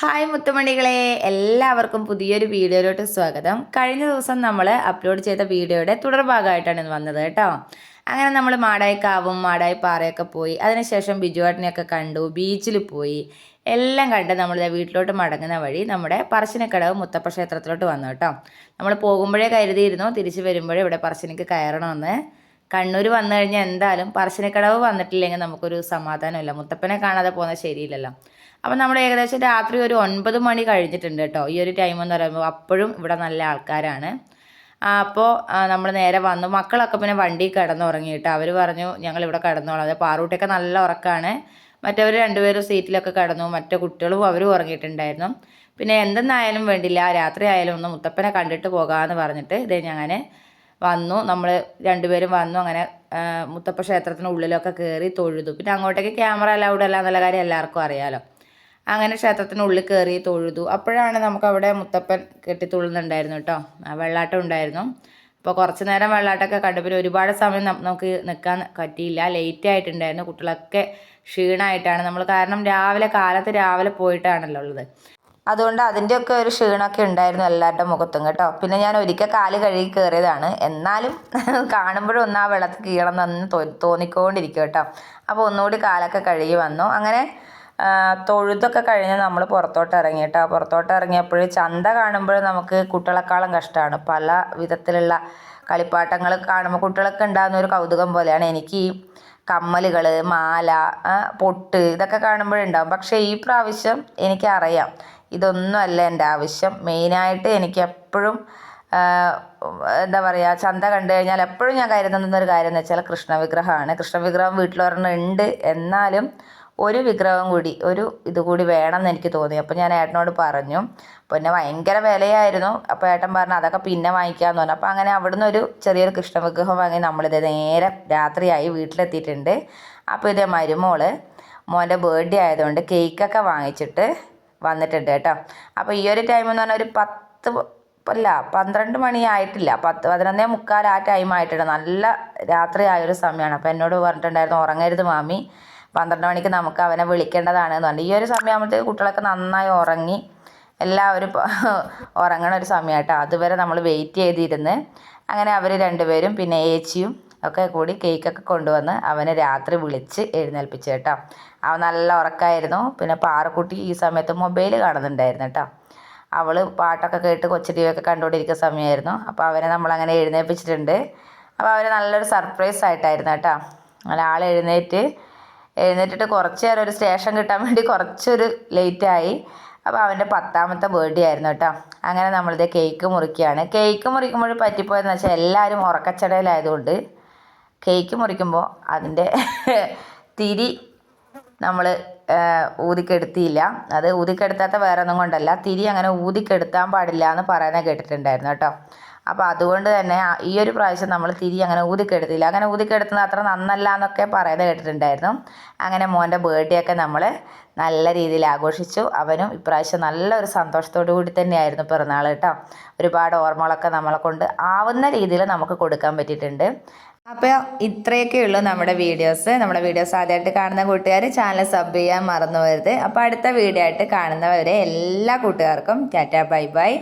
Hi മുത്തുമണികളെ എല്ലാവർക്കും പുതിയൊരു വീഡിയോയിലോട്ട് സ്വാഗതം. കഴിഞ്ഞ ദിവസം നമ്മൾ അപ്ലോഡ് ചെയ്ത വീഡിയോയുടെ തുടർഭാഗമായിട്ടാണ് വന്നത് കേട്ടോ. അങ്ങനെ നമ്മൾ മാടായി കാവും മാടായി പാറയൊക്കെ പോയി അതിനുശേഷം ബിജുവാട്ടിനെയൊക്കെ കണ്ടു ബീച്ചിൽ പോയി എല്ലാം കണ്ട് നമ്മൾ വീട്ടിലോട്ട് മടങ്ങുന്ന വഴി നമ്മുടെ പറശ്ശിനിക്കടവ് മുത്തപ്പ ക്ഷേത്രത്തിലോട്ട് വന്നു കേട്ടോ. നമ്മൾ പോകുമ്പോഴേ കരുതിയിരുന്നു തിരിച്ചു വരുമ്പോഴേ ഇവിടെ പറശ്ശിനിക്ക് കയറണമെന്ന്. കണ്ണൂർ വന്നു കഴിഞ്ഞാൽ എന്തായാലും പറശ്ശിനിക്കടവ് വന്നിട്ടില്ലെങ്കിൽ നമുക്കൊരു സമാധാനമില്ല. മുത്തപ്പനെ കാണാതെ പോകുന്നത് ശരിയില്ലല്ലോ. അപ്പം നമ്മൾ ഏകദേശം രാത്രി ഒരു ഒൻപത് മണി കഴിഞ്ഞിട്ടുണ്ട് കേട്ടോ. ഈ ഒരു ടൈം എന്ന് പറയുമ്പോൾ അപ്പോഴും ഇവിടെ നല്ല ആൾക്കാരാണ്. അപ്പോൾ നമ്മൾ നേരെ വന്നു. മക്കളൊക്കെ പിന്നെ വണ്ടി കിടന്നുറങ്ങിയിട്ട് അവർ പറഞ്ഞു ഞങ്ങൾ ഇവിടെ കിടന്നോളാം. അതായത് പാറൂട്ടിയൊക്കെ നല്ല ഉറക്കമാണ് മറ്റവർ രണ്ടുപേരും സീറ്റിലൊക്കെ കിടന്നു. മറ്റു കുട്ടികളും അവരും ഉറങ്ങിയിട്ടുണ്ടായിരുന്നു. പിന്നെ എന്തെന്നായാലും വേണ്ടില്ല. രാത്രി ആയാലും ഒന്ന് മുത്തപ്പനെ കണ്ടിട്ട് പോകാമെന്ന് പറഞ്ഞിട്ട് ഇത് ഞാൻ വന്നു. നമ്മൾ രണ്ടുപേരും വന്നു. അങ്ങനെ മുത്തപ്പ ക്ഷേത്രത്തിന് ഉള്ളിലൊക്കെ കയറി തൊഴുതു. പിന്നെ അങ്ങോട്ടേക്ക് ക്യാമറ അലൗഡ് അല്ല എന്നുള്ള കാര്യം എല്ലാവർക്കും അറിയാലോ. അങ്ങനെ ക്ഷേത്രത്തിനുള്ളിൽ കയറി തൊഴുതു. അപ്പോഴാണ് നമുക്ക് അവിടെ മുത്തപ്പൻ കെട്ടിത്തുള്ളുന്നുണ്ടായിരുന്നു കേട്ടോ. വെള്ളാട്ടം ഉണ്ടായിരുന്നു. അപ്പോൾ കുറച്ച് നേരം വെള്ളാട്ടമൊക്കെ കണ്ടു. പിന്നെ ഒരുപാട് സമയം നമുക്ക് നിൽക്കാൻ പറ്റിയില്ല. ലേറ്റ് ആയിട്ടുണ്ടായിരുന്നു. കുട്ടികളൊക്കെ ക്ഷീണമായിട്ടാണ്. നമ്മൾ കാരണം രാവിലെ കാലത്ത് രാവിലെ പോയിട്ടാണല്ലോ ഉള്ളത്. അതുകൊണ്ട് അതിന്റെയൊക്കെ ഒരു ക്ഷീണമൊക്കെ ഉണ്ടായിരുന്നു എല്ലാവരുടെ മുഖത്തും കേട്ടോ. പിന്നെ ഞാൻ ഒരിക്കൽ കാൽ കഴുകി കയറിയതാണ്. എന്നാലും കാണുമ്പോഴും ഒന്ന് ആ വെള്ളത്തിൽ കീഴണം എന്ന് തോന്നിക്കൊണ്ടിരിക്കും കേട്ടോ. അപ്പോൾ ഒന്നുകൂടി കാലൊക്കെ കഴുകി വന്നു. അങ്ങനെ തൊഴുതൊക്കെ കഴിഞ്ഞ് നമ്മൾ പുറത്തോട്ട് ഇറങ്ങി കേട്ടോ. പുറത്തോട്ട് ഇറങ്ങിയപ്പോൾ ചന്ത കാണുമ്പോൾ നമുക്ക് കുട്ടികളെക്കാളും കഷ്ടമാണ്. പല വിധത്തിലുള്ള കളിപ്പാട്ടങ്ങൾ കാണുമ്പോൾ കുട്ടികളൊക്കെ ഉണ്ടാകുന്ന ഒരു കൗതുകം പോലെയാണ്. എനിക്ക് ഈ കമ്മലുകൾ മാല പൊട്ട് ഇതൊക്കെ കാണുമ്പോഴുണ്ടാവും പക്ഷേ ഈ പ്രാവശ്യം എനിക്കറിയാം. ഇതൊന്നും അല്ല എന്റെ ആവശ്യം. മെയിനായിട്ട് എനിക്ക് എപ്പോഴും എന്താ പറയുക ചന്ത കണ്ടു കഴിഞ്ഞാൽ എപ്പോഴും ഞാൻ കരുതുന്ന ഒരു കാര്യം എന്ന് വെച്ചാൽ കൃഷ്ണവിഗ്രഹമാണ്. കൃഷ്ണവിഗ്രഹം വീട്ടിലൊരെണ്ണം ഉണ്ട്. എന്നാലും ഒരു വിഗ്രഹം കൂടി ഒരു ഇത് കൂടി വേണമെന്ന് എനിക്ക് തോന്നി. അപ്പോൾ ഞാൻ ഏട്ടനോട് പറഞ്ഞു പിന്നെ ഭയങ്കര വിലയായിരുന്നു. അപ്പോൾ ഏട്ടൻ പറഞ്ഞു അതൊക്കെ പിന്നെ വാങ്ങിക്കാമെന്ന് പറഞ്ഞു. അപ്പോൾ അങ്ങനെ അവിടുന്ന് ഒരു ചെറിയൊരു കൃഷ്ണ വിഗ്രഹം വാങ്ങി നമ്മളിത് നേരെ രാത്രിയായി വീട്ടിലെത്തിയിട്ടുണ്ട്. അപ്പോൾ ഇതേ മരുമോൾ മോന്റെ ബർത്ത്ഡേ ആയതുകൊണ്ട് കേക്കൊക്കെ വാങ്ങിച്ചിട്ട് വന്നിട്ടുണ്ട് കേട്ടോ. അപ്പോൾ ഈ ഒരു ടൈം എന്ന് പറഞ്ഞാൽ ഒരു പത്ത് അല്ല പന്ത്രണ്ട് മണി ആയിട്ടില്ല. പത്ത് പതിനൊന്നേ മുക്കാൽ ആ ടൈം ആയിട്ടുണ്ട്. നല്ല രാത്രി ആയൊരു സമയമാണ്. അപ്പോൾ എന്നോട് പറഞ്ഞിട്ടുണ്ടായിരുന്നു ഉറങ്ങരുത് മാമി. പന്ത്രണ്ട് മണിക്ക് നമുക്ക് അവനെ വിളിക്കേണ്ടതാണ് എന്ന് പറഞ്ഞു ഈ ഒരു സമയമാകുമ്പോഴത്തേക്ക് കുട്ടികളൊക്കെ നന്നായി ഉറങ്ങി എല്ലാവരും ഉറങ്ങണ ഒരു സമയമായിട്ടോ അതുവരെ നമ്മൾ വെയിറ്റ് ചെയ്തിരുന്ന്. അങ്ങനെ അവർ രണ്ടുപേരും പിന്നെ ഏച്ചിയും ഒക്കെ കൂടി കേക്കൊക്കെ കൊണ്ടുവന്ന് അവനെ രാത്രി വിളിച്ച് എഴുന്നേൽപ്പിച്ചു കേട്ടോ. അവൻ നല്ല ഉറക്കമായിരുന്നു പിന്നെ പാറക്കുട്ടി ഈ സമയത്ത് മൊബൈൽ കാണുന്നുണ്ടായിരുന്നു കേട്ടോ. അവൾ പാട്ടൊക്കെ കേട്ട് കൊച്ചു ടി വി ഒക്കെ കണ്ടുകൊണ്ടിരിക്കുന്ന സമയമായിരുന്നു. അപ്പോൾ അവനെ നമ്മളങ്ങനെ എഴുന്നേൽപ്പിച്ചിട്ടുണ്ട്. അപ്പോൾ അവന് നല്ലൊരു സർപ്രൈസ് ആയിട്ടായിരുന്നു കേട്ടോ. അങ്ങനെ ആൾ എഴുന്നേറ്റ് എഴുന്നേറ്റിട്ട് കുറച്ച് നേരം ഒരു സ്റ്റേഷൻ കിട്ടാൻ വേണ്ടി കുറച്ചൊരു ലേറ്റായി അപ്പോൾ അവന്റെ പത്താമത്തെ ബർത്ത്ഡേ ആയിരുന്നു കേട്ടോ അങ്ങനെ നമ്മളിത് കേക്ക് മുറിക്കുകയാണ്. കേക്ക് മുറിക്കുമ്പോൾ പറ്റിപ്പോയെന്ന് വെച്ചാൽ എല്ലാവരും ഉറക്കച്ചടയിലായതുകൊണ്ട് കേക്ക് മുറിക്കുമ്പോൾ അതിന്റെ തിരി നമ്മൾ ഊതിക്കെടുത്തിയില്ല. അത് ഊതിക്കെടുത്താത്ത വേറെ ഒന്നും കൊണ്ടല്ല. തിരി അങ്ങനെ ഊതിക്കെടുത്താൻ പാടില്ല എന്ന് പറയുന്നത് കേട്ടിട്ടുണ്ടായിരുന്നു കേട്ടോ അപ്പോൾ അതുകൊണ്ട് തന്നെ ഈ ഒരു പ്രാവശ്യം നമ്മൾ തിരി അങ്ങനെ ഊതിക്കെടുത്തില്ല. അങ്ങനെ ഊതിക്കെടുത്തുന്നത് അത്ര നന്നല്ല എന്നൊക്കെ പറയുന്നത് കേട്ടിട്ടുണ്ടായിരുന്നു. അങ്ങനെ മോന്റെ ബർത്ത്ഡേ ഒക്കെ നമ്മൾ നല്ല രീതിയിൽ ആഘോഷിച്ചു. അവനും ഇപ്രാവശ്യം നല്ലൊരു സന്തോഷത്തോടു കൂടി തന്നെയായിരുന്നു പിറന്നാൾ കേട്ടോ. ഒരുപാട് ഓർമ്മകളൊക്കെ നമ്മളെ കൊണ്ട് ആവുന്ന രീതിയിൽ നമുക്ക് കൊടുക്കാൻ പറ്റിയിട്ടുണ്ട്. അപ്പോൾ ഇത്രയൊക്കെ ഉള്ളൂ നമ്മുടെ വീഡിയോസ് നമ്മുടെ വീഡിയോസ് ആദ്യമായിട്ട് കാണുന്ന കൂട്ടുകാർ ചാനൽ സബ് ചെയ്യാൻ മറന്നു വരുത് അപ്പോൾ അടുത്ത വീഡിയോ ആയിട്ട് കാണുന്നവരെ എല്ലാ കൂട്ടുകാർക്കും ടാറ്റ ബൈ ബൈ.